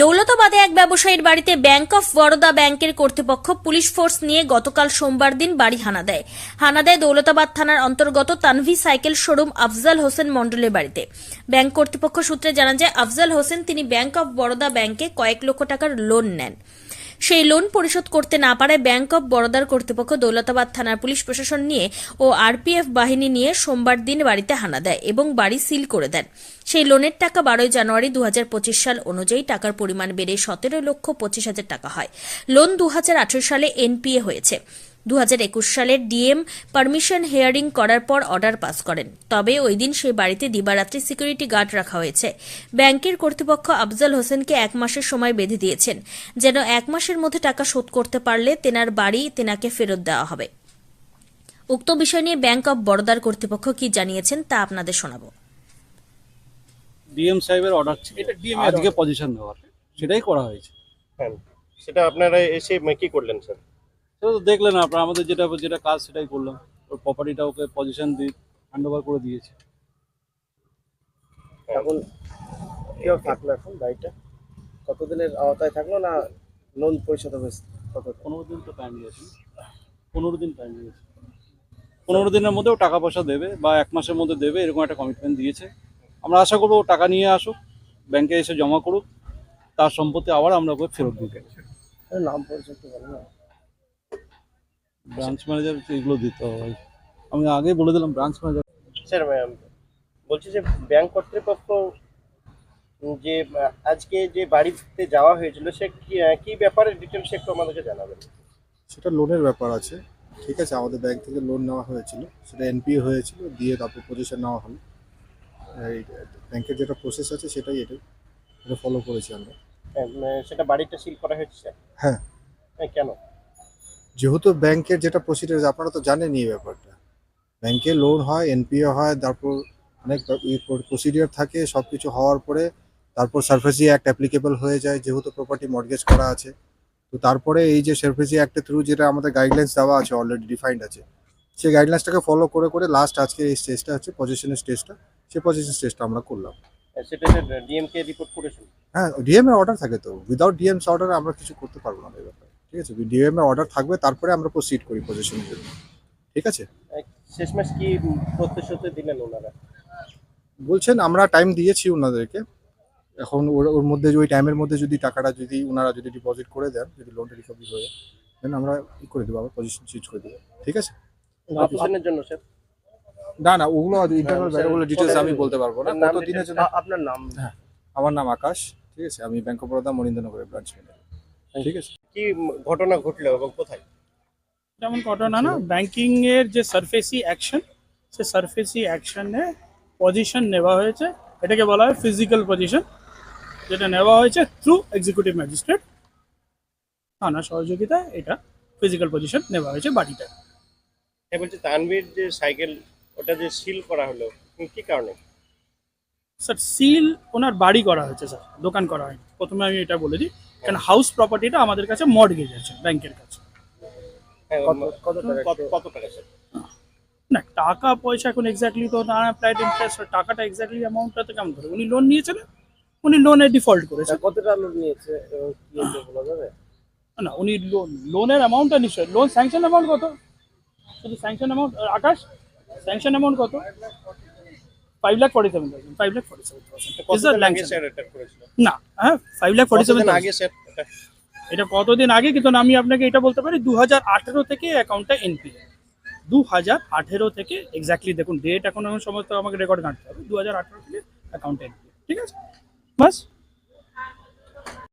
দৌলতাবাদে এক ব্যবসায়ীর বাড়িতে ব্যাংক অফ বরোদা ব্যাংকের কর্তৃপক্ষ পুলিশ ফোর্স নিয়ে গতকাল সোমবার দিন বাড়ি হানা দেয়। হানা দেয় দৌলতাবাদ থানার অন্তর্গত তানভি সাইকেল শোরুম আফজাল হোসেন মণ্ডলের বাড়িতে। ব্যাংক কর্তৃপক্ষ সূত্রে জানা যায় আফজাল হোসেন তিনি ব্যাংক অফ বরোদা ব্যাংকে কয়েক লক্ষ টাকার লোন নেন। সেই লোন পরিশোধ করতে না পারায় ব্যাংক অব বরোদার কর্তৃপক্ষ দৌলতাবাদ থানার পুলিশ প্রশাসন নিয়ে ও আরপিএফ বাহিনী নিয়ে সোমবার দিন বাড়িতে হানা দেয় এবং বাড়ি সিল করে দেন। সেই লোনের টাকা বারোই জানুয়ারি দু হাজার পঁচিশ সাল অনুযায়ী টাকার পরিমাণ বেড়ে সতেরো লক্ষ পঁচিশ হাজার টাকা হয়। লোন দু হাজার আঠেরো সালে এনপিএ হয়েছে। দুহাজার একুশ সালের ডিএম পারমিশন হেয়ারিং করার পর অর্ডার পাস করেন। তবে ওই দিন সেই বাড়িতে দিবারাত্রি সিকিউরিটি গার্ড রাখা হয়েছে। ব্যাংকের কর্তৃপক্ষ আফজাল হোসেনকে এক মাসের সময় বেঁধে দিয়েছেন। যেন এক মাসের মধ্যে টাকা শোধ করতে পারলে তেনার বাড়ি তেনাকে ফেরত দেওয়া হবে। উক্ত বিষয় নিয়ে ব্যাংক অব বরোদার কর্তৃপক্ষ কি জানিয়েছেন তা আপনাদের শোনাবো। ডিএম সাহেবের অর্ডার ছিল। এটা এর আজকে পজিশন দেওয়ার। সেটাই করা হয়েছে। হ্যাঁ সেটা আপনারা এসে কি করলেন স্যার সেটা তো দেখলেন আপনার আমাদের যেটা যেটা কাজ সেটাই করলাম। ওর প্রপার্টিটা ওকে পজিশন দিয়ে হ্যান্ড ওভার করে দিয়েছে। এখন কেউ থাকল এখন বাড়িটা। কতদিনের আওতায় থাকল না লোন পরিশোধ হবে কত পনেরো দিন তো টাইম দিয়েছে পনেরো দিন টাইম দিয়েছে পনেরো দিনের মধ্যে ও টাকা পয়সা দেবে বা এক মাসের মধ্যে দেবে এরকম একটা কমিটমেন্ট দিয়েছে। আমরা আশা করব ও টাকা নিয়ে আসুক ব্যাংকে এসে জমা করুক তার সম্পত্তি আবার আমরা ওকে ফেরত দিতে। নাম পরিচয় তো বলো না ব্রাঞ্চ ম্যানেজার এগুলো দিতে হবে আমি আগে বলে দিলাম ব্রাঞ্চ ম্যানেজার স্যার ম্যাম বলছি যে ব্যাংক কর্তৃপক্ষ যে আজকে যে বাড়িতে যাওয়া হয়েছিল সে কি ব্যাপারে ডিটেলস একটু আমাদেরকে জানাবেন? সেটা লোনের ব্যাপার আছে। ঠিক আছে আমাদের ব্যাংক থেকে লোন নেওয়া হয়েছিল। সেটা এনপিএ হয়েছিল দিয়ে তারপর পজিশন নেওয়া হলো। এই ব্যাংকের যেটা প্রসেস আছে সেটাই এটাই এটা ফলো করেছি আমরা। সেটা বাড়িটা সিল করা হয়েছে স্যার? হ্যাঁ। হ্যাঁ কেন? যেহেতু ব্যাংকের যেটা প্রসিডিউর আপনারা তো জানেন এই ব্যাপারটা। ব্যাংকে লোন হয় এনপিও হয় তারপর অনেক প্রসিডিওর থাকে সব কিছু হওয়ার পরে তারপর সার্ফেসি অ্যাক্ট অ্যাপ্লিকেবল হয়ে যায় যেহেতু প্রপার্টি মর্গেজ করা আছে। তো তারপরে এই যে সার্ফেসি অ্যাক্টের থ্রু যেটা আমাদের গাইডলাইন্স দেওয়া আছে অলরেডি ডিফাইন্ড আছে সেই গাইডলাইন্সটাকে ফলো করে করে লাস্ট আজকে এই স্টেজটা হচ্ছে পজিশনের স্টেজটা সেই পজিশন স্টেজটা আমরা করলাম। সেটা ডিএম কে রিপোর্ট করেছেন? হ্যাঁ ডিএম এর অর্ডার থাকে তো। উইদাউট ডিএমস অর্ডার আমরা কিছু করতে পারব না এই ব্যাপারে। ঠিক আছে? ডিএম এর অর্ডার থাকবে তারপরে আমরা প্রসিড করি পজিশনের জন্য। ঠিক আছে? শেষমেশ কি প্রতিশ্রুতি দিলেন ওনারা? বলছেন আমরা টাইম দিয়েছি ওনাদেরকে। এখন ওর মধ্যে যে ওই টাইমের মধ্যে যদি টাকাটা যদি ওনারা যদি ডিপোজিট করে দেন যদি লোনটা রিকভারি হয়ে দেন আমরা ই করে দেবো আবার পজিশন চেঞ্জ করে দেবো। ঠিক আছে? পজিশনের জন্য স্যার। না না ওগুলো ইন্টারনাল স্যার, ওগুলো ডিটেলস আমি বলতে পারব না। কত দিনের জন্য? আপনার নাম। হ্যাঁ আমার নাম আকাশ। ঠিক আছে? আমি ব্যাংক অফ বরোদা মরিন্দ্রনগরের ব্রাঞ্চ ম্যানেজার ঠিক আছে। কি ঘটনা ঘটলো এবং কোথায়? যেমন ঘটনা না ব্যাংকিং এর যে সারফেসি অ্যাকশন সে সারফেসি অ্যাকশনে পজিশন নেওয়া হয়েছে। এটাকে বলা হয় ফিজিক্যাল পজিশন যেটা নেওয়া হয়েছে থ্রু এক্সিকিউটিভ ম্যাজিস্ট্রেট থানা সহযোগিতায় এটা ফিজিক্যাল পজিশন নেওয়া হয়েছে বাড়িটা হ্যাঁ বলছি তানভীর যে সাইকেল ওটা যে সিল করা হলো কি কারণে? স্যার সিল ওনার বাড়ি করা হয়েছে স্যার দোকান করা হয়নি। প্রথমে আমি এটা বলে দিই। কারণ হাউস প্রপার্টিটা আমাদের কাছে মর্গেজ আছে ব্যাংকের কাছে। হ্যাঁ, কত? টাকা না টাকা পয়সা এখন এক্স্যাক্টলি তো না অ্যাপ্লাইড ইন্টারেস্ট টাকাটা এক্স্যাক্টলি অ্যামাউন্টটা তো কেমন ধরে উনি লোন নিয়েছিলেন উনি লোনে ডিফল্ট করেছেন কতটা লোন নিয়েছে? বলা যাবে না উনি লোন লোনের অ্যামাউন্টটা নিশ্চয় লোন স্যাংশন অ্যামাউন্ট কত? শুধু sanction amount Akash sanction amount কত? Five lakh forty seven thousand five lakh forty seven thousand না হ্যাঁ ফাইভ লাখ ফর্টি সেভেন আগে স্যার এটা? কতদিন আগে? কিন্তু আমি আপনাকে এটা বলতে পারি দু হাজার আঠেরো থেকে অ্যাকাউন্টটা এনপিএ দু হাজার আঠেরো থেকে এক্স্যাক্টলি দেখুন ডেট এখন এখন সমস্ত আমাকে রেকর্ড ঘাঁটতে হবে। দু হাজার আঠেরো থেকে অ্যাকাউন্ট এনপিএ ঠিক আছে? বাস।